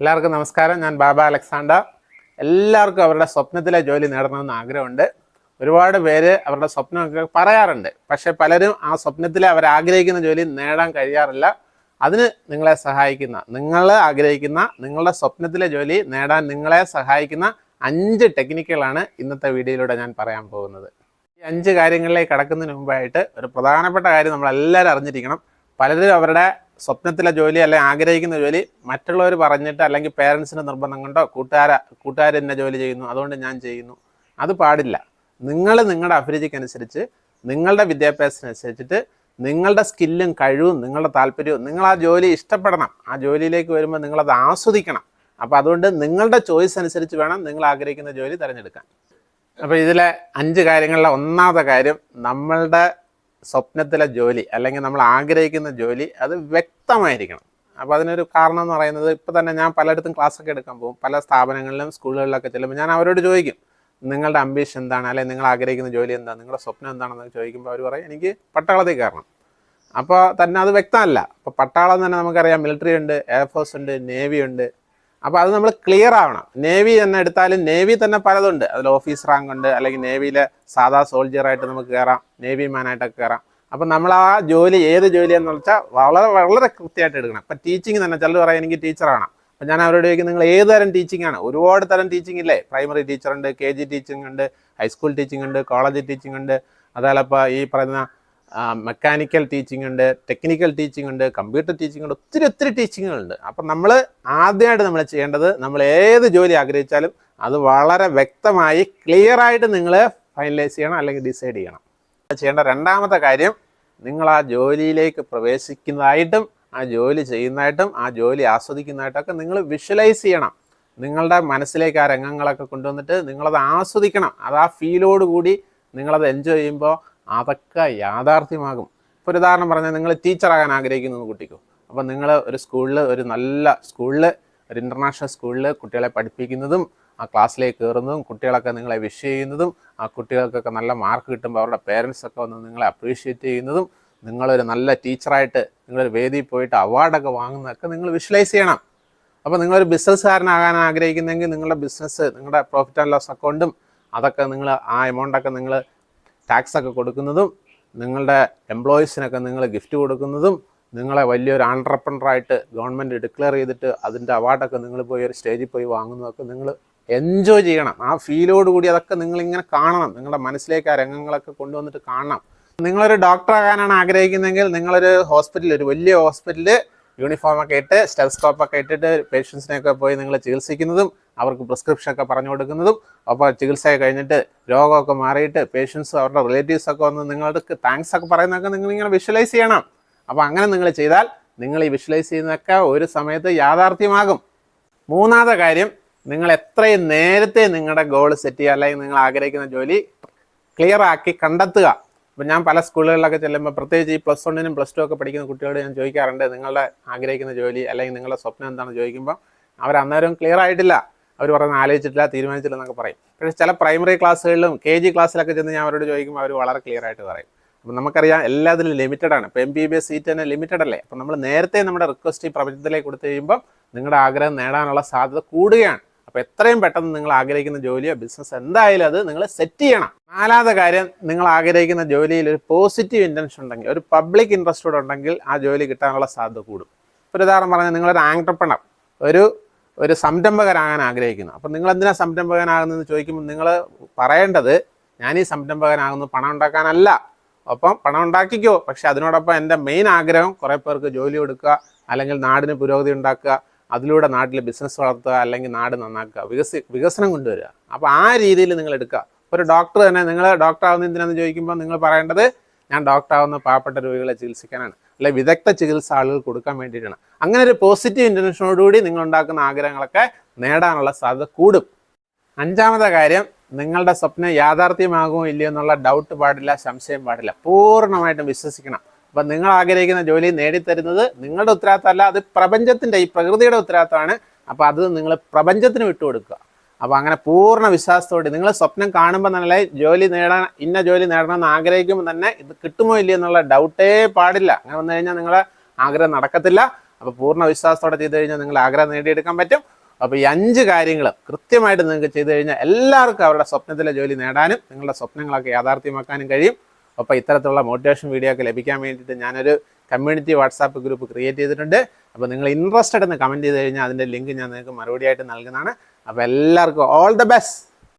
എല്ലാവർക്കും നമസ്കാരം. ഞാൻ ബാബ അലക്സാണ്ടർ എല്ലാവർക്കും അവരുടെ സ്വപ്നത്തിലെ ജോലി നേടണമെന്ന് ആഗ്രഹമുണ്ട്. ഒരുപാട് പേര് അവരുടെ സ്വപ്നമൊക്കെ പറയാറുണ്ട്. പക്ഷെ പലരും ആ സ്വപ്നത്തിലെ അവർ ആഗ്രഹിക്കുന്ന ജോലി നേടാൻ കഴിയാറില്ല. അതിന് നിങ്ങളെ സഹായിക്കുന്ന നിങ്ങൾ ആഗ്രഹിക്കുന്ന നിങ്ങളുടെ സ്വപ്നത്തിലെ ജോലി നേടാൻ നിങ്ങളെ സഹായിക്കുന്ന അഞ്ച് ടെക്നിക്കുകളാണ് ഇന്നത്തെ വീഡിയോയിലൂടെ ഞാൻ പറയാൻ പോകുന്നത്. ഈ അഞ്ച് കാര്യങ്ങളിലേക്ക് കടക്കുന്നതിന് മുമ്പായിട്ട് ഒരു പ്രധാനപ്പെട്ട കാര്യം നമ്മളെല്ലാവരും അറിഞ്ഞിരിക്കണം. പലരും അവരുടെ സ്വപ്നത്തിലെ ജോലി അല്ലെങ്കിൽ ആഗ്രഹിക്കുന്ന ജോലി മറ്റുള്ളവർ പറഞ്ഞിട്ട് അല്ലെങ്കിൽ പേരൻസിന്റെ നിർബന്ധം കൊണ്ടോ കൂട്ടുകാര കൂട്ടുകാർ എന്നെ ജോലി ചെയ്യുന്നു അതുകൊണ്ട് ഞാൻ ചെയ്യുന്നു. അത് പാടില്ല. നിങ്ങൾ നിങ്ങളുടെ അഭിരുചിക്കനുസരിച്ച് നിങ്ങളുടെ വിദ്യാഭ്യാസത്തിനനുസരിച്ചിട്ട് നിങ്ങളുടെ സ്കില്ലും കഴിവും നിങ്ങളുടെ താല്പര്യവും നിങ്ങൾ ആ ജോലി ഇഷ്ടപ്പെടണം. ആ ജോലിയിലേക്ക് വരുമ്പോൾ നിങ്ങളത് ആസ്വദിക്കണം. അപ്പോൾ അതുകൊണ്ട് നിങ്ങളുടെ ചോയ്സ് അനുസരിച്ച് വേണം നിങ്ങൾ ആഗ്രഹിക്കുന്ന ജോലി തിരഞ്ഞെടുക്കാൻ. അപ്പോൾ ഇതിലെ അഞ്ച് കാര്യങ്ങളിലെ ഒന്നാമത്തെ കാര്യം നമ്മളുടെ സ്വപ്നത്തിലെ ജോലി അല്ലെങ്കിൽ നമ്മൾ ആഗ്രഹിക്കുന്ന ജോലി അത് വ്യക്തമായിരിക്കണം. അപ്പോൾ അതിനൊരു കാരണം എന്ന് പറയുന്നത് ഇപ്പോൾ തന്നെ ഞാൻ പലയിടത്തും ക്ലാസ്സൊക്കെ എടുക്കാൻ പോകും. പല സ്ഥാപനങ്ങളിലും സ്കൂളുകളിലൊക്കെ ചെല്ലുമ്പോൾ ഞാൻ അവരോട് ചോദിക്കും നിങ്ങളുടെ അംബീഷൻ എന്താണ്? അല്ലെങ്കിൽ നിങ്ങൾ ആഗ്രഹിക്കുന്ന ജോലി എന്താണ് നിങ്ങളുടെ സ്വപ്നം എന്താണെന്ന് ചോദിക്കുമ്പോൾ അവർ പറയും എനിക്ക് പട്ടാളത്തിൽ കയറണം. അപ്പോൾ തന്നെ അത് വ്യക്തമല്ല. അപ്പോൾ പട്ടാളം തന്നെ നമുക്കറിയാം മിലിറ്ററി ഉണ്ട് എയർഫോഴ്സ് ഉണ്ട് നേവി ഉണ്ട്. അപ്പോൾ അത് നമ്മൾ ക്ലിയർ ആവണം. നേവി തന്നെ എടുത്താലും നേവി തന്നെ പലതുണ്ട്. അതിൽ ഓഫീസ് റാങ്ക് ഉണ്ട് അല്ലെങ്കിൽ നേവിയിലെ സാധാ സോൾജിയറായിട്ട് നമുക്ക് കയറാം നേവി മാനായിട്ടൊക്കെ കയറാം അപ്പം നമ്മൾ ആ ജോലി ഏത് ജോലിയെന്ന് വെച്ചാൽ വളരെ വളരെ കൃത്യമായിട്ട് എടുക്കണം. ഇപ്പം ടീച്ചിങ് തന്നെ ചിലർ പറയാം എനിക്ക് ടീച്ചറാണ് അപ്പം ഞാൻ അവരോട് ചോദിക്കും നിങ്ങൾ ഏത് തരം ടീച്ചിങ് ആണ്? ഒരുപാട് തരം ടീച്ചിങ് ഇല്ലേ? പ്രൈമറി ടീച്ചർ ഉണ്ട് കെ ജി ടീച്ചിങ് ഉണ്ട് ഹൈസ്കൂൾ ടീച്ചിങ് ഉണ്ട് കോളേജ് ടീച്ചിങ് ഉണ്ട്. അതേപോലെ ഈ പറയുന്ന മെക്കാനിക്കൽ ടീച്ചിങ് ഉണ്ട് ടെക്നിക്കൽ ടീച്ചിങ് ഉണ്ട് കമ്പ്യൂട്ടർ ടീച്ചിങ് ഉണ്ട് ഒത്തിരി ഒത്തിരി ടീച്ചിങ്ങുകളുണ്ട് അപ്പം നമ്മൾ ആദ്യമായിട്ട് നമ്മൾ ചെയ്യേണ്ടത് നമ്മൾ ഏത് ജോലി ആഗ്രഹിച്ചാലും അത് വളരെ വ്യക്തമായി ക്ലിയർ ആയിട്ട് നിങ്ങൾ ഫൈനലൈസ് ചെയ്യണം അല്ലെങ്കിൽ ഡിസൈഡ് ചെയ്യണം. ചെയ്യേണ്ട രണ്ടാമത്തെ കാര്യം നിങ്ങൾ ആ ജോലിയിലേക്ക് പ്രവേശിക്കുന്നതായിട്ടും ആ ജോലി ചെയ്യുന്നതായിട്ടും ആ ജോലി ആസ്വദിക്കുന്നതായിട്ടൊക്കെ നിങ്ങൾ വിഷ്വലൈസ് ചെയ്യണം. നിങ്ങളുടെ മനസ്സിലേക്ക് ആ രംഗങ്ങളൊക്കെ കൊണ്ടുവന്നിട്ട് നിങ്ങളത് ആസ്വദിക്കണം. അത് ആ ഫീലോട് കൂടി നിങ്ങളത് എൻജോയ് ചെയ്യുമ്പോൾ അതൊക്കെ യാഥാർത്ഥ്യമാകും. ഇപ്പോൾ ഒരു ഉദാഹരണം പറഞ്ഞാൽ നിങ്ങൾ ടീച്ചറാകാൻ ആഗ്രഹിക്കുന്നു കുട്ടിക്കോ. അപ്പോൾ നിങ്ങൾ ഒരു സ്കൂളിൽ ഒരു നല്ല സ്കൂളിൽ ഒരു ഇന്റർനാഷണൽ സ്കൂളിൽ കുട്ടികളെ പഠിപ്പിക്കുന്നതും ആ ക്ലാസ്സിലേക്ക് കയറുന്നതും കുട്ടികളൊക്കെ നിങ്ങളെ വിഷ് ചെയ്യുന്നതും ആ കുട്ടികൾക്കൊക്കെ നല്ല മാർക്ക് കിട്ടുമ്പോൾ അവരുടെ പേരൻസൊക്കെ വന്ന് നിങ്ങളെ അപ്രീഷിയേറ്റ് ചെയ്യുന്നതും നിങ്ങളൊരു നല്ല ടീച്ചറായിട്ട് നിങ്ങളൊരു വേദിയിൽ പോയിട്ട് അവാർഡൊക്കെ വാങ്ങുന്നതൊക്കെ നിങ്ങൾ വിഷ്വലൈസ് ചെയ്യണം. അപ്പോൾ നിങ്ങളൊരു ബിസിനസ്സുകാരനാകാൻ ആഗ്രഹിക്കുന്നെങ്കിൽ നിങ്ങളുടെ ബിസിനസ് നിങ്ങളുടെ പ്രോഫിറ്റ് ആൻഡ് ലോസ് അക്കൗണ്ടും അതൊക്കെ നിങ്ങൾ ആ എമൗണ്ടൊക്കെ നിങ്ങൾ ടാക്സ് ഒക്കെ കൊടുക്കുന്നതും നിങ്ങളുടെ എംപ്ലോയീസിനൊക്കെ നിങ്ങൾ ഗിഫ്റ്റ് കൊടുക്കുന്നതും നിങ്ങളെ വലിയൊരു ആൻട്രപ്രണറായിട്ട് ഗവൺമെന്റ് ഡിക്ലെയർ ചെയ്തിട്ട് അതിന്റെ അവാർഡൊക്കെ നിങ്ങൾ പോയി ഒരു സ്റ്റേജിൽ പോയി വാങ്ങുന്നതൊക്കെ നിങ്ങൾ എൻജോയ് ചെയ്യണം. ആ ഫീലോട് കൂടി അതൊക്കെ നിങ്ങളിങ്ങനെ കാണണം. നിങ്ങളുടെ മനസ്സിലേക്ക് ആ രംഗങ്ങളൊക്കെ കൊണ്ടുവന്നിട്ട് കാണണം. നിങ്ങളൊരു ഡോക്ടർ ആകാനാണ് ആഗ്രഹിക്കുന്നതെങ്കിൽ നിങ്ങളൊരു ഹോസ്പിറ്റലിൽ ഒരു വലിയ ഹോസ്പിറ്റലിൽ യൂണിഫോമൊക്കെ ഇട്ട് സ്റ്റെസ്കോപ്പ് ഒക്കെ ഇട്ടിട്ട് പേഷ്യൻസിനെയൊക്കെ പോയി നിങ്ങൾ ചികിത്സിക്കുന്നതും അവർക്ക് പ്രിസ്ക്രിപ്ഷൻ ഒക്കെ പറഞ്ഞു കൊടുക്കുന്നതും അപ്പോൾ ചികിത്സ കഴിഞ്ഞിട്ട് രോഗമൊക്കെ മാറിയിട്ട് പേഷ്യൻസും അവരുടെ റിലേറ്റീവ്സ് ഒക്കെ വന്ന് നിങ്ങൾക്ക് താങ്ക്സ് ഒക്കെ പറയുന്നതൊക്കെ നിങ്ങൾ ഇങ്ങനെ വിഷ്വലൈസ് ചെയ്യണം. അപ്പോൾ അങ്ങനെ നിങ്ങൾ ചെയ്താൽ നിങ്ങൾ ഈ വിഷ്വലൈസ് ചെയ്യുന്നതൊക്കെ ഒരു സമയത്ത് യാഥാർത്ഥ്യമാകും. മൂന്നാമത്തെ കാര്യം നിങ്ങൾ എത്രയും നേരത്തെ നിങ്ങളുടെ ഗോൾ സെറ്റ് ചെയ്യുക അല്ലെങ്കിൽ നിങ്ങൾ ആഗ്രഹിക്കുന്ന ജോലി ക്ലിയർ ആക്കി കണ്ടെത്തുക. ഇപ്പം ഞാൻ പല സ്കൂളുകളിലൊക്കെ ചെല്ലുമ്പോൾ പ്രത്യേകിച്ച് ഈ പ്ലസ് വണ്ണിനും പ്ലസ് ടു ഒക്കെ പഠിക്കുന്ന കുട്ടികളോട് ഞാൻ ചോദിക്കാറുണ്ട് നിങ്ങളുടെ ആഗ്രഹിക്കുന്ന ജോലി അല്ലെങ്കിൽ നിങ്ങളുടെ സ്വപ്നം എന്താണെന്ന് ചോദിക്കുമ്പോൾ അവർ അന്നേരം ക്ലിയർ ആയിട്ടില്ല. അവർ പറയുന്നത് ആലോചിച്ചിട്ടില്ല തീരുമാനിച്ചില്ല എന്നൊക്കെ പറയും. പക്ഷേ ചില പ്രൈമറി ക്ലാസ്സുകളിലും കെ ജി ക്ലാസ്സിലൊക്കെ ചെന്ന് ഞാൻ അവരോട് ചോദിക്കുമ്പോൾ അവർ വളരെ ക്ലിയർ ആയിട്ട് പറയും. അപ്പം നമുക്കറിയാം എല്ലാത്തിലും ലിമിറ്റഡ് ആണ്. ഇപ്പോൾ M B B S seat തന്നെ ലിമിറ്റഡ് അല്ലേ? അപ്പം നമ്മൾ നേരത്തെ നമ്മുടെ റിക്വസ്റ്റ് ഈ പ്രപഞ്ചത്തിലേക്ക് കൊടുത്തു കഴിയുമ്പോൾ നിങ്ങളുടെ ആഗ്രഹം നേടാനുള്ള സാധ്യത കൂടുകയാണ്. അപ്പോൾ എത്രയും പെട്ടെന്ന് നിങ്ങൾ ആഗ്രഹിക്കുന്ന ജോലിയോ ബിസിനസ് എന്തായാലും അത് നിങ്ങൾ സെറ്റ് ചെയ്യണം. നാലാമത്തെ കാര്യം നിങ്ങൾ ആഗ്രഹിക്കുന്ന ജോലിയിൽ ഒരു പോസിറ്റീവ് ഇന്റൻഷൻ ഉണ്ടെങ്കിൽ ഒരു പബ്ലിക് ഇൻട്രസ്റ്റോടുണ്ടെങ്കിൽ ആ ജോലി കിട്ടാനുള്ള സാധ്യത കൂടും. ഒരു ഉദാഹരണം പറഞ്ഞാൽ നിങ്ങളൊരു ആൻട്രപ്രണർ ഒരു ഒരു സംരംഭകനാകാൻ ആഗ്രഹിക്കുന്നു. അപ്പം നിങ്ങൾ എന്തിനാ സംരംഭകനാകുന്നതെന്ന് ചോദിക്കുമ്പോൾ നിങ്ങൾ പറയേണ്ടത് ഞാൻ ഈ സംരംഭകനാകുന്നത് പണം ഉണ്ടാക്കാനല്ല. ഒപ്പം പണം ഉണ്ടാക്കിക്കോ പക്ഷെ അതിനോടൊപ്പം എന്റെ മെയിൻ ആഗ്രഹം കുറേ പേർക്ക് ജോലി കൊടുക്കുക അല്ലെങ്കിൽ നാടിന് പുരോഗതി ഉണ്ടാക്കുക അതിലൂടെ നാട്ടിൽ ബിസിനസ് വളർത്തുക അല്ലെങ്കിൽ നാട് നന്നാക്കുക വികസി വികസനം കൊണ്ടുവരിക. അപ്പോൾ ആ രീതിയിൽ നിങ്ങൾ എടുക്കുക. ഒരു ഡോക്ടർ തന്നെ നിങ്ങൾ ഡോക്ടർ ആവുന്ന എന്തിനാന്ന് ചോദിക്കുമ്പോൾ നിങ്ങൾ പറയേണ്ടത് ഞാൻ ഡോക്ടർ ആവുന്ന പാവപ്പെട്ട രോഗികളെ ചികിത്സിക്കാനാണ്. അല്ലെ വിദഗ്ധ ചികിത്സ ആളുകൾ കൊടുക്കാൻ വേണ്ടിയിട്ടാണ്. അങ്ങനെ ഒരു പോസിറ്റീവ് ഇന്റൻഷനോടുകൂടി നിങ്ങൾ ഉണ്ടാക്കുന്ന ആഗ്രഹങ്ങളൊക്കെ നേടാനുള്ള സാധ്യത കൂടും. അഞ്ചാമത്തെ കാര്യം നിങ്ങളുടെ സ്വപ്നം യാഥാർത്ഥ്യമാകുമോ ഇല്ലയോ എന്നുള്ള ഡൗട്ട് പാടില്ല സംശയം പാടില്ല. പൂർണമായിട്ടും വിശ്വസിക്കണം. അപ്പം നിങ്ങൾ ആഗ്രഹിക്കുന്ന ജോലി നേടിത്തരുന്നത് നിങ്ങളുടെ ഉത്തരവാദിത്തമല്ല അത് പ്രപഞ്ചത്തിന്റെ ഈ പ്രകൃതിയുടെ ഉത്തരവാദിത്തമാണ്. അപ്പോൾ അത് നിങ്ങൾ പ്രപഞ്ചത്തിന് വിട്ടുകൊടുക്കുക. അപ്പോൾ അങ്ങനെ പൂർണ വിശ്വാസത്തോടെ നിങ്ങൾ സ്വപ്നം കാണുമ്പോൾ തന്നെ ജോലി നേടാൻ ഇന്ന ജോലി നേടണമെന്ന് ആഗ്രഹിക്കുമ്പോൾ തന്നെ ഇത് കിട്ടുമോ ഇല്ലയോ എന്നുള്ള ഡൗട്ടേ പാടില്ല. അങ്ങനെ വന്നു കഴിഞ്ഞാൽ നിങ്ങളെ ആഗ്രഹം നടക്കത്തില്ല. അപ്പോൾ പൂർണ വിശ്വാസത്തോടെ ചെയ്തു കഴിഞ്ഞാൽ നിങ്ങൾ ആഗ്രഹം നേടിയെടുക്കാൻ പറ്റും. അപ്പോൾ ഈ അഞ്ച് കാര്യങ്ങൾ കൃത്യമായിട്ട് നിങ്ങൾക്ക് ചെയ്തു കഴിഞ്ഞാൽ എല്ലാവർക്കും അവരുടെ സ്വപ്നത്തിലെ ജോലി നേടാനും നിങ്ങളുടെ സ്വപ്നങ്ങളൊക്കെ യാഥാർത്ഥ്യമാക്കാനും കഴിയും. അപ്പോൾ ഇത്തരത്തിലുള്ള മോട്ടിവേഷൻ വീഡിയോ ഒക്കെ ലഭിക്കാൻ വേണ്ടിയിട്ട് ഞാനൊരു കമ്മ്യൂണിറ്റി വാട്സാപ്പ് ഗ്രൂപ്പ് ക്രിയേറ്റ് ചെയ്തിട്ടുണ്ട്. അപ്പോൾ നിങ്ങൾ ഇൻട്രസ്റ്റഡ് എന്ന് കമന്റ് ചെയ്ത് കഴിഞ്ഞാൽ അതിന്റെ ലിങ്ക് ഞാൻ നിങ്ങൾക്ക് മറുപടി ആയിട്ട് നൽകുന്നതാണ്. അപ്പോൾ എല്ലാവർക്കും ഓൾ ദ ബെസ്റ്റ്